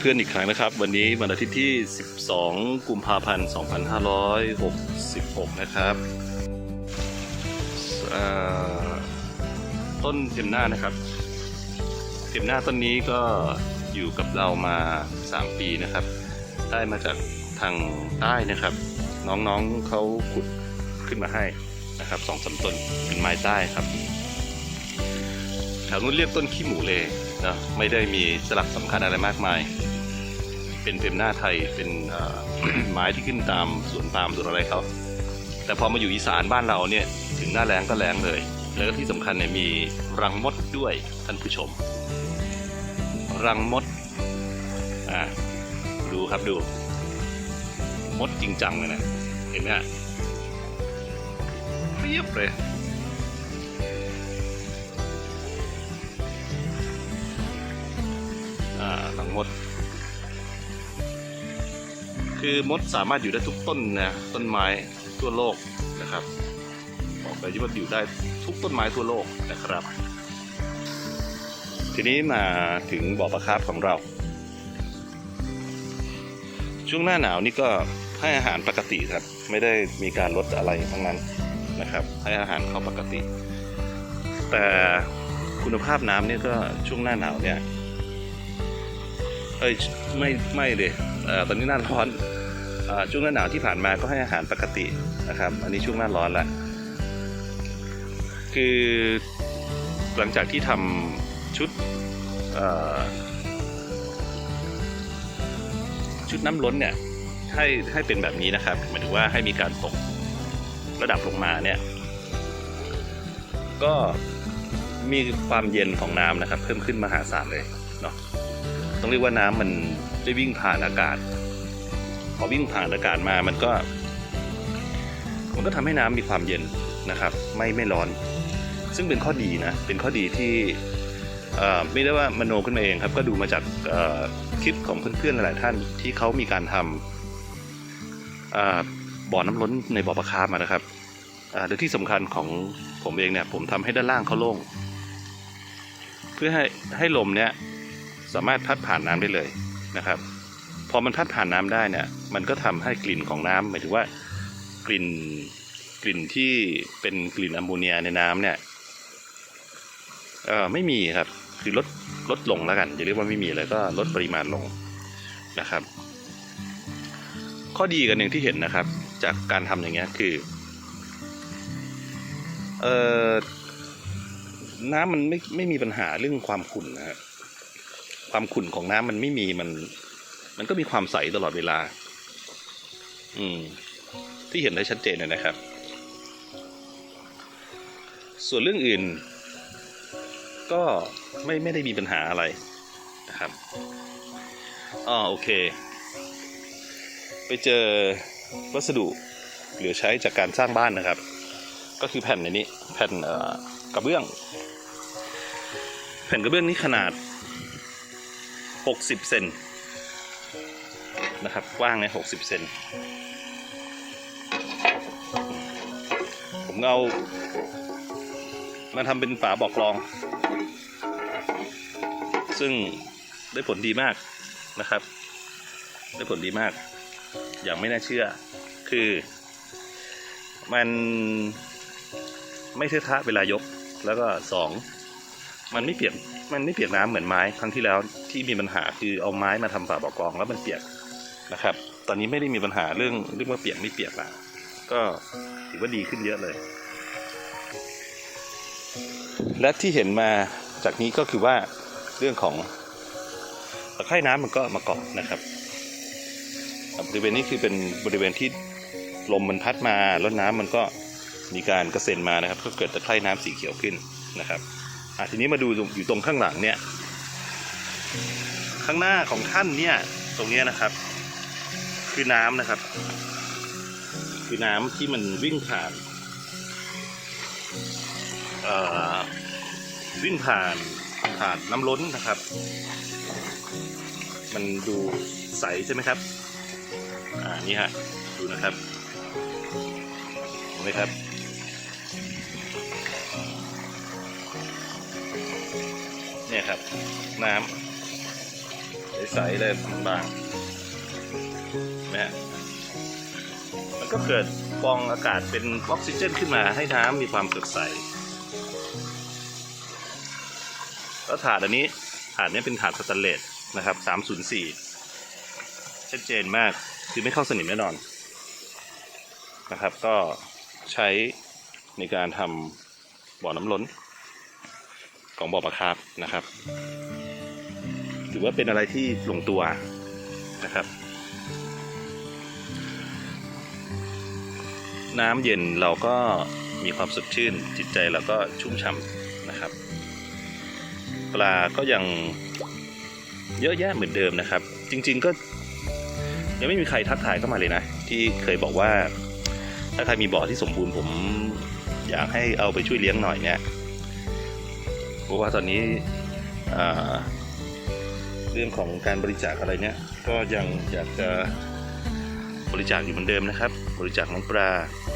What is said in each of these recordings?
เพื่อนๆอีกครั้งนะครับ วันนี้วันอาทิตย์ที่ 12 กุมภาพันธ์ 2566 นะครับต้นเทมหน้านะครับเทมหน้าต้นนี้ก็อยู่กับเรามา 3 ปีนะครับ ได้มาจากทางใต้นะครับ น้องๆเขาขุดขึ้นมาให้นะครับสองสาต้นเป็นไม้ใต้ครับ วนู้นเรียกต้นขี้หมูเลยนะไม่ได้มีสลักสำคัญอะไรมากมาย เป็นเต็มหน้าไทยเป็นไม้ที่ขึ้นตามสวนปาล์มสวนอะไรเขาแต่พอมาอยู่อีสานบ้านเราเนี่ยถึงหน้าแรงก็แรงเลย แล้วก็ที่สำคัญเนี่ยมีรังมดด้วยท่านผู้ชม รังมดอ่าดูครับดู มดจริงจังเลยนะเห็นไหมฮะเรียบเลย มด คือมดสามารถอยู่ได้ทุกต้นนะต้นไม้ทั่วโลกนะครับบอกเลยที่ว่าอยู่ได้ทุกต้นไม้ทั่วโลกนะครับ ทีนี้มาถึงบ่อปลาคาร์ฟของเรา ช่วงหน้าหนาวนี่ก็ให้อาหารปกติครับ ไม่ได้มีการลดอะไรทั้งนั้นนะครับ ให้อาหารเขาปกติ แต่คุณภาพน้ำเนี่ยก็ช่วงหน้าหนาวเนี่ย เอ้ยไม่ไม่เลยตอนนี้หน้าร้อนอช่วงหน้าหนาวที่ผ่านมาก็ให้อาหารปกตินะครับ อันนี้ช่วงหน้าร้อนละคือหลังจากที่ทำชุดชุดน้ำล้นเนี่ยให้ให้เป็นแบบนี้นะครับหมายถึงว่าให้มีการตกระดับลงมาเนี่ย ก็มีความเย็นของน้ำนะครับ เพิ่มขึ้นมหาศาลเลย ต้องเรียกว่าน้ำมันได้วิ่งผ่านอากาศ พอวิ่งผ่านอากาศมามันก็ มันก็ทำให้น้ำมีความเย็นนะครับ ไม่ไม่ร้อน ซึ่งเป็นข้อดีนะ เป็นข้อดีที่ไม่ได้ว่ามโนขึ้นมาเองครับ ก็ดูมาจากคลิปของเพื่อนๆหลายท่านที่เขามีการทำเอ่อบ่อน้ำล้นในบ่อปลาคาร์มานะครับอ่าและที่สำคัญของผมเองเนี่ยผมทำให้ด้านล่างเขาโล่ง เพื่อให้ให้ลมเนี่ย สามารถพัดผ่านน้ำได้เลยนะครับ พอมันพัดผ่านน้ำได้เนี่ย มันก็ทำให้กลิ่นของน้ำหมายถึงว่ากลิ่นกลิ่นที่เป็นกลิ่นแอมโมเนียในน้ำเนี่ยเออไม่มีครับ คือลดลดลงแล้วกันอย่าเรียกว่าไม่มีเลยก็ลดปริมาณลงนะครับ ข้อดีกันหนึ่งที่เห็นนะครับ จากการทำอย่างเงี้ยคือเออน้ำมันไม่ไม่มีปัญหาเรื่องความขุ่นนะฮะ ความขุ่นของน้ำมันไม่มีมัน มันก็มีความใสตลอดเวลา อืม ที่เห็นได้ชัดเจนเลยนะครับ ส่วนเรื่องอื่น ก็ไม่ไม่ได้มีปัญหาอะไรนะครับอ๋อโอเค ไปเจอวัสดุเหลือใช้จากการสร้างบ้านนะครับ ก็คือแผ่นในนี้ แผ่นกระเบื้อง แผ่นกระเบื้องนี้ขนาด 60 เซนนะครับ กว้างเนี่ย60 เซนผมเอามาทำเป็นฝาบอกกรอง ซึ่งได้ผลดีมากนะครับ ได้ผลดีมาก อย่างไม่น่าเชื่อ คือมันไม่เทอะทะเวลายก แล้วก็สอง มันไม่เปียก มันไม่เปียกน้ำเหมือนไม้ครั้งที่แล้วที่มีปัญหาคือเอาไม้มาทำฝาบ่อกรองแล้วมันเปียกนะครับ ตอนนี้ไม่ได้มีปัญหาเรื่องเรื่องว่าเปียกไม่เปียกละก็ถือว่าดีขึ้นเยอะเลย และที่เห็นมาจากนี้ก็คือว่าเรื่องของตะไคร่น้ำมันก็มาเกาะนะครับบริเวณนี้คือเป็นบริเวณที่ลมมันพัดมาแล้วน้ำมันก็มีการกระเซ็นมานะครับ ก็เกิดตะไคร่น้ำสีเขียวขึ้นนะครับ อะทีนี้มาดูอยู่ตรงข้างหลังเนี่ย ข้างหน้าของท่านเนี่ย ตรงเนี้ยนะครับ คือน้ำนะครับ คือน้ำที่มันวิ่งผ่านเอ่อวิ่งผ่านผ่านน้ำล้นนะครับ มันดูใสใช่ไหมครับ อ่านี่ฮะดูนะครับเห็นไหมครับ เนี่ยครับ น้ำใสๆเลยบางๆนะฮะมันก็เกิดฟองอากาศเป็นออกซิเจนขึ้นมาให้น้ำมีความสดใส แล้วถาดอันนี้ถาดนี้เป็นถาดสแตนเลสนะครับ 304 ชัดเจนมากคือไม่เข้าสนิมแน่นอนนะครับ ก็ใช้ในการทำบ่อน้ำล้น ของบ่อปลาคาร์ฟนะครับ ถือว่าเป็นอะไรที่ลงตัวนะครับ น้ำเย็นเราก็มีความสดชื่น จิตใจเราก็ชุ่มฉ่ำนะครับ ปลาก็ยังเยอะแยะเหมือนเดิมนะครับ จริง ๆก็ยังไม่มีใครทักทายเข้ามาเลยนะ ที่เคยบอกว่า ถ้าใครมีบ่อที่สมบูรณ์ผมอยากให้เอาไปช่วยเลี้ยงหน่อยเนี่ย เพราะว่าตอนนี้เรื่องของการบริจาคอะไรเนี่ยก็ยังอยากจะบริจาคอยู่เหมือนเดิมนะครับ บริจาคน้องปลา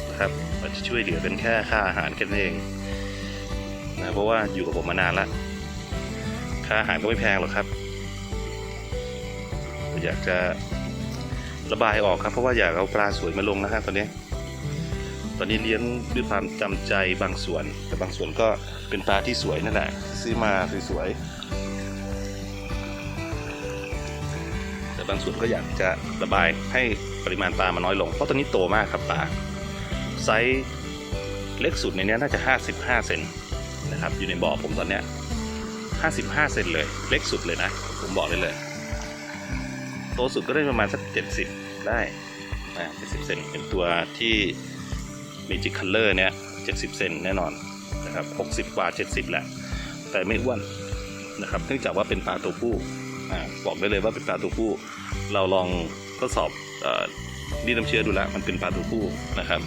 นะครับอาจจะช่วยเหลือเป็นแค่ค่าอาหารแค่นั้นเองนะเพราะว่าอยู่กับผมมานานละค่าอาหารก็ไม่แพงหรอกครับ อยากจะระบายออกครับเพราะว่าอยากเอาปลาสวยมาลงนะครับตอนนี้ ตอนนี้เลี้ยงด้วยความจำใจบางส่วน แต่บางส่วนก็เป็นปลาที่สวยนั่นแหละซื้อมาสวยๆแต่บางส่วนก็อยากจะระบายให้ปริมาณปลามันน้อยลง เพราะตอนนี้โตมากครับปลาไซส์เล็กสุดในนี้น่าจะ 55 เซนนะครับอยู่ในบ่อผมตอนเนี้ย55 เซนเลย เล็กสุดเลยนะ ผมบอกเลยเลย โตสุดก็ได้ประมาณสัก 70 ได้นะ70 เซนเป็นตัวที่ Magic Color เนี่ย70 เซนแน่นอนนะครับ60กว่า 70แหละแต่ไม่อ้วนนะครับเนื่องจากว่าเป็นปลาตัวผู้บอกได้เลยว่าเป็นปลาตัวผู้ เราลองทดสอบดีน้ำเชื้อดูแล้วมันเป็นปลาตัวผู้นะครับ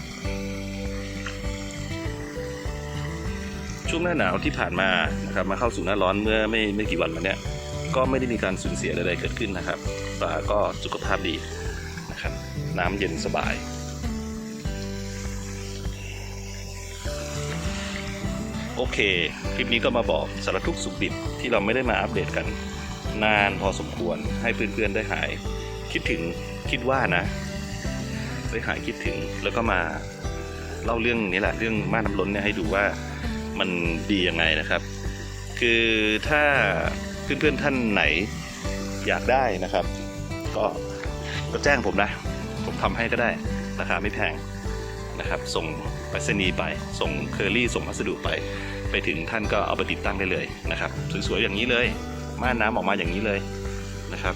ช่วงหน้าหนาวที่ผ่านมานะครับมาเข้าสู่หน้าร้อนเมื่อไม่ไม่กี่วันมาเนี้ยก็ไม่ได้มีการสูญเสียใดๆเกิดขึ้นนะครับปลาก็สุขภาพดีนะครับน้ำเย็นสบาย โอเค คลิปนี้ก็มาบอกสารทุกสุขดิบที่เราไม่ได้มาอัปเดตกัน นานพอสมควรให้เพื่อนๆได้หาย คิดถึงคิดว่านะ ได้หายคิดถึงแล้วก็มาเล่าเรื่องนี้แหละเรื่องม่านน้ำล้นเนี่ยให้ดูว่ามันดียังไงนะครับ คือถ้าเพื่อนๆท่านไหนอยากได้นะครับ ก็ก็แจ้งผมนะ ผมทำให้ก็ได้ราคาไม่แพงนะครับ ส่ง ไปรษณีย์ไป ส่งเคอรี่ส่งพัสดุไป ไปถึงท่านก็เอาไปติดตั้งได้เลยนะครับ สวยๆอย่างนี้เลย ม่านน้ำออกมาอย่างนี้เลยนะครับ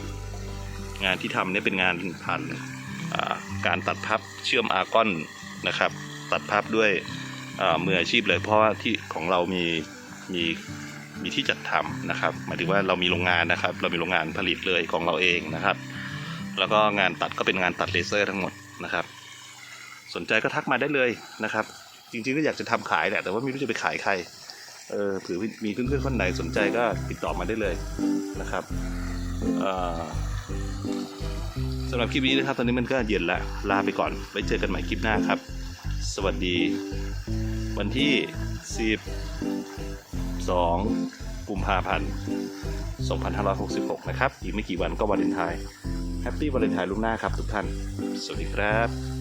งานที่ทำเนี่ยเป็นงานผ่านการตัดพับเชื่อมอาร์กอนนะครับ ตัดพับด้วยมืออาชีพเลย เพราะว่าที่ของเรามีมีมีที่จัดทำนะครับหมายถึงว่าเรามีโรงงานนะครับ เรามีโรงงานผลิตเลยของเราเองนะครับ แล้วก็งานตัดก็เป็นงานตัดเลเซอร์ทั้งหมดนะครับ สนใจก็ทักมาได้เลยนะครับ จริงๆก็อยากจะทำขายแหละแต่ว่าไม่รู้จะไปขายใครเออเผื่อมีเพื่อนๆคนไหนสนใจก็ติดต่อมาได้เลยนะครับสำหรับคลิปนี้นะครับ ตอนนี้มันก็เย็นแล้วลาไปก่อนไว้เจอกันใหม่คลิปหน้าครับ สวัสดี วันที่ 12 กุมภาพันธ์ 2566 นะครับ อีกไม่กี่วันก็วาเลนไทน์แฮปปี้วาเลนไทน์ล่วงหน้าครับทุกท่าน สวัสดีครับ